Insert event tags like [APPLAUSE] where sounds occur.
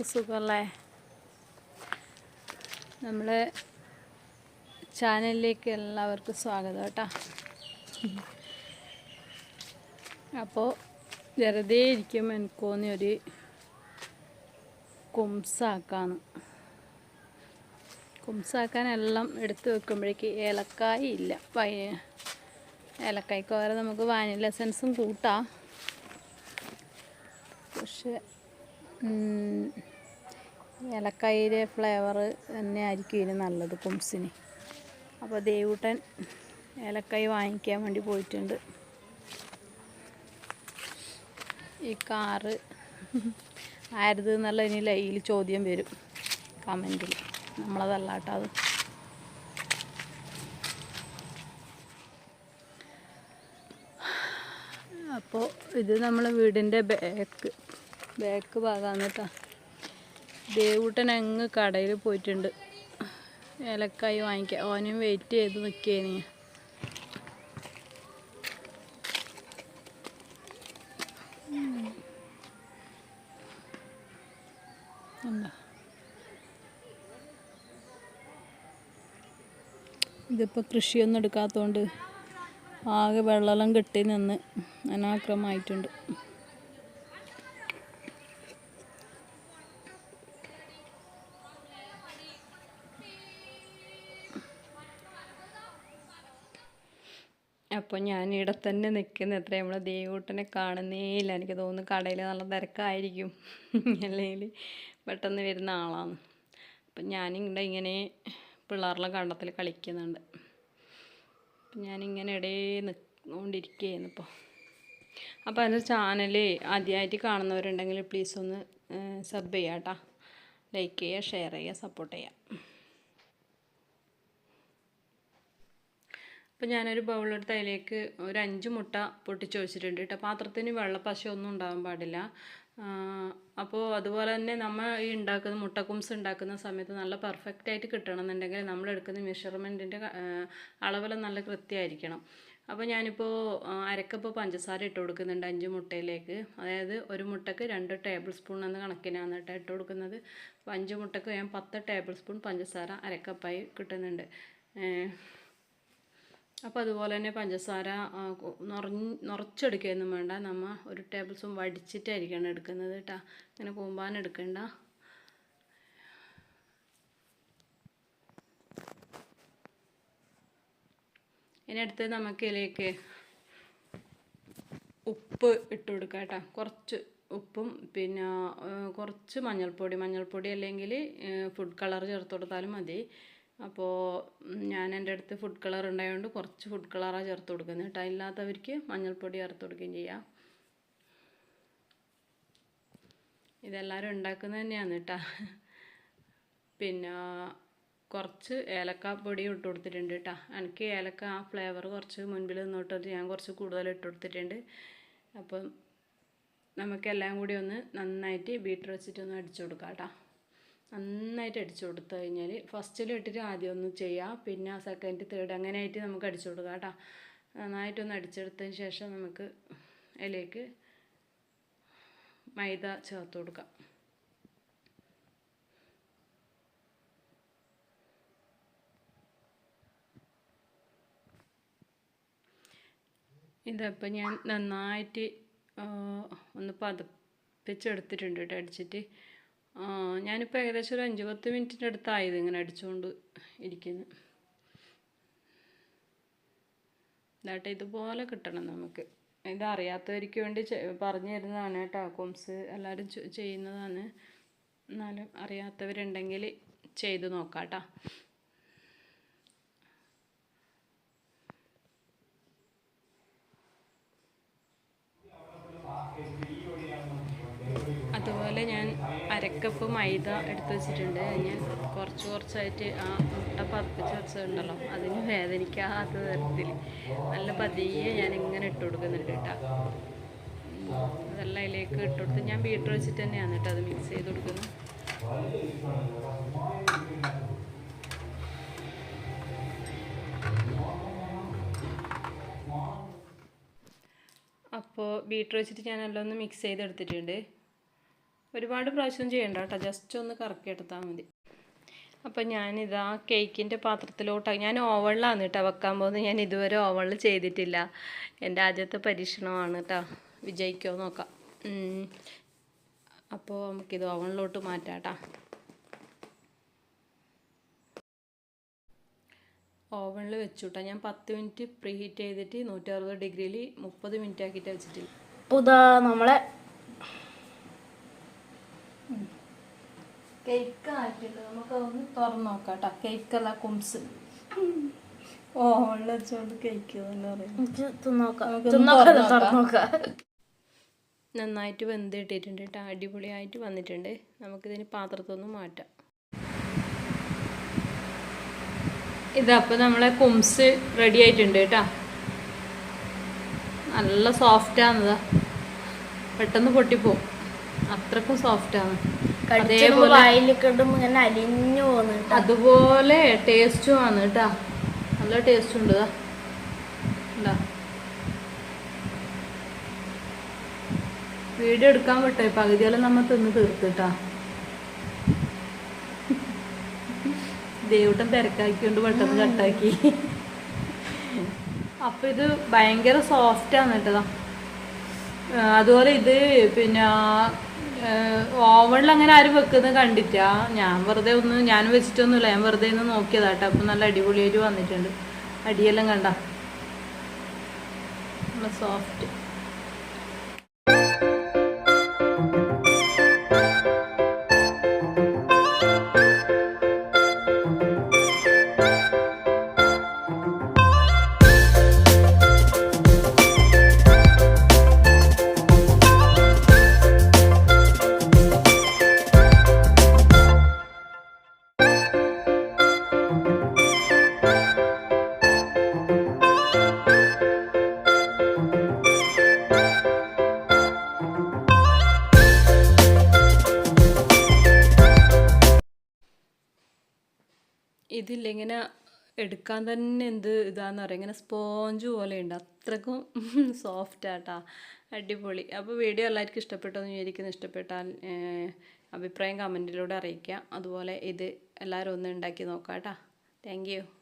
എല്ലാവർക്കും സുഖമല്ലേ? നമ്മളെ ചാനലിലേക്ക് എല്ലാവർക്കും സ്വാഗതം കേട്ടോ. അപ്പോൾ വെറുതെ ഇരിക്കും എനിക്കോന്നി ഒരു കുംസാക്കാന്ന് കുംസാക്കാനെല്ലാം എടുത്ത് വെക്കുമ്പോഴേക്ക് ഏലക്കായ ഇല്ല. വൈ ഏലക്കായ്ക്ക് പകരം നമുക്ക് വാനില എസൻസും കൂട്ടാം. പക്ഷെ ഏലക്കായിലെ ഫ്ലേവർ തന്നെ ആയിരിക്കും ഇതിന് നല്ലത് കുംസിന് അപ്പോൾ ദേവൂട്ടൻ ഏലക്കായ് വാങ്ങിക്കാൻ വേണ്ടി പോയിട്ടുണ്ട്. ഈ കാറ് ആരത് എന്നുള്ള ഇനി ലൈയിൽ ചോദ്യം വരും. കമന്റിൽ നമ്മളതല്ല കേട്ടോ അത്. അപ്പോൾ ഇത് നമ്മളെ വീടിന്റെ ബാക്ക് ബാക്ക് ഭാഗമാണ് കേട്ടോ ദേവൂട്ടൻ അങ്ങ് കടയിൽ പോയിട്ടുണ്ട്. ഏലക്കായി വാങ്ങിക്കാം. ഓനും വെയിറ്റ് ചെയ്ത് നിൽക്കേനി ഇതിപ്പോൾ കൃഷിയൊന്നും എടുക്കാത്തതുകൊണ്ട് ആകെ വെള്ളം കെട്ടി നിന്ന് അനാക്രമമായിട്ടുണ്ട്. അപ്പോൾ ഞാൻ ഇവിടെ തന്നെ നിൽക്കുന്ന എത്ര നമ്മൾ ദേവൂട്ടനെ കാണുന്നേ ഇല്ല എനിക്ക് തോന്നുന്നു കടയിൽ നല്ല തിരക്കായിരിക്കും. [LAUGHS] അല്ലെങ്കിൽ പെട്ടെന്ന് വരുന്ന ആളാണ് അപ്പം ഞാനിവിടെ ഇങ്ങനെ പിള്ളേരുടെ കണ്ടത്തിൽ കളിക്കുന്നുണ്ട്. അപ്പം ഞാനിങ്ങനെ ഇടയിൽ നിന്നുകൊണ്ടിരിക്കുകയാണ് ഇപ്പോൾ അപ്പോൾ എന്റെ ചാനൽ ആദ്യമായിട്ട് കാണുന്നവരുണ്ടെങ്കിൽ പ്ലീസ് ഒന്ന് സബ് ചെയ്യാം കേട്ടോ ലൈക്ക് ചെയ്യുക ഷെയർ ചെയ്യുക സപ്പോർട്ട് ചെയ്യുക അപ്പോൾ ഞാനൊരു ബൗളെടുത്ത് അതിലേക്ക് ഒരു അഞ്ച് മുട്ട പൊട്ടിച്ച് വെച്ചിട്ടുണ്ട് കേട്ടോ പാത്രത്തിന് വെള്ളപ്പശ ഒന്നും ഉണ്ടാകാൻ പാടില്ല അപ്പോൾ അതുപോലെ തന്നെ നമ്മൾ ഈ ഉണ്ടാക്കുന്ന മുട്ടക്കുംസ് ഉണ്ടാക്കുന്ന സമയത്ത് നല്ല പെർഫെക്റ്റ് ആയിട്ട് കിട്ടണമെന്നുണ്ടെങ്കിൽ നമ്മൾ എടുക്കുന്ന മെഷർമെന്റിന്റെ അളവെല്ലാം നല്ല കൃത്യമായിരിക്കണം. അപ്പോൾ ഞാനിപ്പോൾ അരക്കപ്പ് പഞ്ചസാര ഇട്ട് കൊടുക്കുന്നുണ്ട് അഞ്ച് മുട്ടയിലേക്ക്. അതായത് ഒരു മുട്ടക്ക് രണ്ട് ടേബിൾ സ്പൂൺ എന്ന കണക്കിനാണ് കേട്ടോ ഇട്ട് കൊടുക്കുന്നത്. അപ്പോൾ അഞ്ച് മുട്ടക്ക് ഞാൻ പത്ത് ടേബിൾ സ്പൂൺ പഞ്ചസാര അരക്കപ്പായി കിട്ടുന്നുണ്ട്. അപ്പോൾ അതുപോലെ തന്നെ പഞ്ചസാര നിറഞ്ഞ് നിറച്ചെടുക്കുകയൊന്നും വേണ്ട. നമ്മൾ ഒരു ടേബിൾ സ്പൂൺ വടിച്ചിട്ടായിരിക്കണം എടുക്കുന്നത് കേട്ടോ അങ്ങനെ കൂമ്പാൻ എടുക്കണ്ട. ഇനി അടുത്ത് നമുക്ക് ഇതിലേക്ക് ഉപ്പ് ഇട്ട് കൊടുക്കാം കേട്ടോ കുറച്ച് ഉപ്പും പിന്നെ കുറച്ച് മഞ്ഞൾപ്പൊടി. മഞ്ഞൾപ്പൊടി അല്ലെങ്കിൽ ഫുഡ് കളർ ചേർത്ത് കൊടുത്താലും മതി. അപ്പോൾ ഞാൻ എന്റെ അടുത്ത് ഫുഡ് കളർ ഉണ്ടായതുകൊണ്ട് കുറച്ച് ഫുഡ് കളറാണ് ചേർത്ത് കൊടുക്കുന്നത് കേട്ടോ. ഇല്ലാത്തവർക്ക് മഞ്ഞൾപ്പൊടി ചേർത്ത് കൊടുക്കുകയും ചെയ്യാം. ഇതെല്ലാവരും ഉണ്ടാക്കുന്നത് തന്നെയാണ് കേട്ടോ. പിന്നെ കുറച്ച് ഏലക്ക പൊടി ഇട്ട് കൊടുത്തിട്ടുണ്ട് കേട്ടോ. എനിക്ക് ഏലക്ക ആ ഫ്ലേവർ കുറച്ച് മുൻപിൽ നിന്നോട്ട് ഞാൻ കുറച്ച് കൂടുതൽ ഇട്ട് കൊടുത്തിട്ടുണ്ട്. അപ്പം നമുക്കെല്ലാം കൂടി ഒന്ന് നന്നായിട്ട് ബീറ്റർ വെച്ചിട്ടൊന്ന് അടിച്ചു കൊടുക്കാം കേട്ടോ. നന്നായിട്ട് അടിച്ചു കൊടുത്തു കഴിഞ്ഞാൽ ഫസ്റ്റിൽ ഇട്ടിട്ട് ആദ്യം ഒന്ന് ചെയ്യാം പിന്നെ സെക്കൻഡ് തേർഡ് അങ്ങനെ ആയിട്ട് നമുക്ക് അടിച്ചു കൊടുക്കാം കേട്ടോ. നന്നായിട്ടൊന്ന് അടിച്ചെടുത്തതിന് ശേഷം നമുക്ക് അതിലേക്ക് മൈദ ചേർത്ത് കൊടുക്കാം. ഇതപ്പം ഞാൻ നന്നായിട്ട് ഒന്ന് പതപ്പിച്ചെടുത്തിട്ടുണ്ട് കേട്ടോ അടിച്ചിട്ട്. ഞാനിപ്പോൾ ഏകദേശം ഒരു അഞ്ച് പത്ത് മിനിറ്റിന്റെ അടുത്തായത് ഇങ്ങനെ അടിച്ചുകൊണ്ട് ഇരിക്കുന്നു. ഇതാട്ടെ ഇതുപോലെ കിട്ടണം നമുക്ക്. ഇത് അറിയാത്തവർക്ക് വേണ്ടി പറഞ്ഞു തരുന്നതാണ് കേട്ടോ. കോംസ് എല്ലാവരും ചെയ്യുന്നതാണ്. എന്നാലും അറിയാത്തവരുണ്ടെങ്കിൽ ചെയ്ത് നോക്കാം കേട്ടോ. അതുപോലെ ഞാൻ അരക്കപ്പ് മൈദ എടുത്തു വെച്ചിട്ടുണ്ട്. ഞാൻ കുറച്ച് കുറച്ചായിട്ട് ആ മുട്ട പതിപ്പിച്ച് വെച്ചതുണ്ടല്ലോ. അതിന് വേദനിക്കാത്ത തരത്തിൽ നല്ല പതിയെ ഞാൻ ഇങ്ങനെ ഇട്ട് കൊടുക്കുന്നുണ്ട് കേട്ടോ. അതെല്ലാം അതിലേക്ക് ഇട്ട് കൊടുത്ത് ഞാൻ ബീറ്റർ വെച്ചിട്ട് തന്നെയാണ് കേട്ടോ അത് മിക്സ് ചെയ്ത് കൊടുക്കുന്നത്. അപ്പോൾ ബീറ്റർ വെച്ചിട്ട് ഞാൻ എല്ലാം ഒന്ന് മിക്സ് ചെയ്തെടുത്തിട്ടുണ്ട്. ഒരുപാട് പ്രാവശ്യം ചെയ്യണ്ട കേട്ടോ ജസ്റ്റ് ഒന്ന് കറക്കി എടുത്താൽ മതി. അപ്പം ഞാനിതാ കേക്കിന്റെ പാത്രത്തിലോട്ട് ഞാൻ ഓവണിലാണ് കേട്ടോ വെക്കാൻ പോകുന്നത്. ഞാൻ ഇതുവരെ ഓവണിൽ ചെയ്തിട്ടില്ല. എന്റെ ആദ്യത്തെ പരീക്ഷണമാണ് കേട്ടോ വിജയിക്കുമോ നോക്കാം. അപ്പോൾ നമുക്കിത് ഓവണിലോട്ട് മാറ്റാം കേട്ടോ ഓവണിൽ വെച്ചു കേട്ടോ ഞാൻ പത്ത് മിനിറ്റ് പ്രീ ഹീറ്റ് ചെയ്തിട്ട് നൂറ്ററുപത് ഡിഗ്രിയിൽ മുപ്പത് മിനിറ്റ് ആക്കിയിട്ട് വെച്ചിട്ടില്ല. അപ്പോൾ നമ്മളെ കേക്ക് ആക്കിയിട്ട് നമുക്ക് ഒന്ന് തുറന്ന് നോക്കാം കേട്ടോ. കേക്കല്ല കുംസ്. ഓ വെച്ചുകൊണ്ട് കേക്ക് നന്നായിട്ട് വെന്ത് ഇട്ടിട്ടുണ്ട് കേട്ടോ. അടിപൊളിയായിട്ട് വന്നിട്ടുണ്ട്. നമുക്കിതിന് പാത്രത്തൊന്ന് മാറ്റാം. ഇതപ്പോൾ നമ്മളെ കുംസ് റെഡി ആയിട്ടുണ്ട് കേട്ടോ. നല്ല സോഫ്റ്റാണിതാ പെട്ടെന്ന് പൊട്ടിപ്പോവും. അത്രക്കും സോഫ്റ്റാണ് അലിഞ്ഞു അതുപോലെ ടേസ്റ്റും ആണ് കേട്ടാ നല്ല ടേസ്റ്റ് ഉണ്ട്. വീഡിയോ എടുക്കാൻ വിട്ടോ പകുതിയെല്ലാം നമ്മൾ തിന്ന് തീർത്തിട്ടാ ദേവട്ടം തിരക്കാക്കിക്കൊണ്ട് പെട്ടെന്ന് കട്ടാക്കി അപ്പൊ ഇത് ഭയങ്കര സോഫ്റ്റ് ആണ് കേട്ടതാ അതുപോലെ ഇത് പിന്നെ ഓവണിൽ അങ്ങനെ ആരും വെക്കുന്നത് കണ്ടിട്ടാ ഞാൻ വെറുതെ ഒന്ന് ഞാൻ വെച്ചിട്ടൊന്നുമില്ല. ഞാൻ വെറുതെ ഒന്ന് നോക്കിയതാട്ടോ. അപ്പം നല്ല അടിപൊളിയായിട്ട് വന്നിട്ടുണ്ട്. അടിയെല്ലാം കണ്ട. സോഫ്റ്റ് ഇതില്ലിങ്ങനെ എടുക്കാൻ തന്നെ എന്ത് ഇതാന്ന് പറയാം ഇങ്ങനെ സ്പോഞ്ച് പോലെ ഉണ്ട്. അത്രക്കും സോഫ്റ്റ് ആട്ടാ. അടിപൊളി. അപ്പോൾ വീഡിയോ എല്ലാവർക്കും ഇഷ്ടപ്പെട്ടോ എന്ന് വിചാരിക്കുന്നു. ഇഷ്ടപ്പെട്ടാൽ അഭിപ്രായം കമന്റിലൂടെ അറിയിക്കുക അതുപോലെ ഇത് എല്ലാവരും ഒന്ന് ഉണ്ടാക്കി നോക്കാം കേട്ടോ താങ്ക്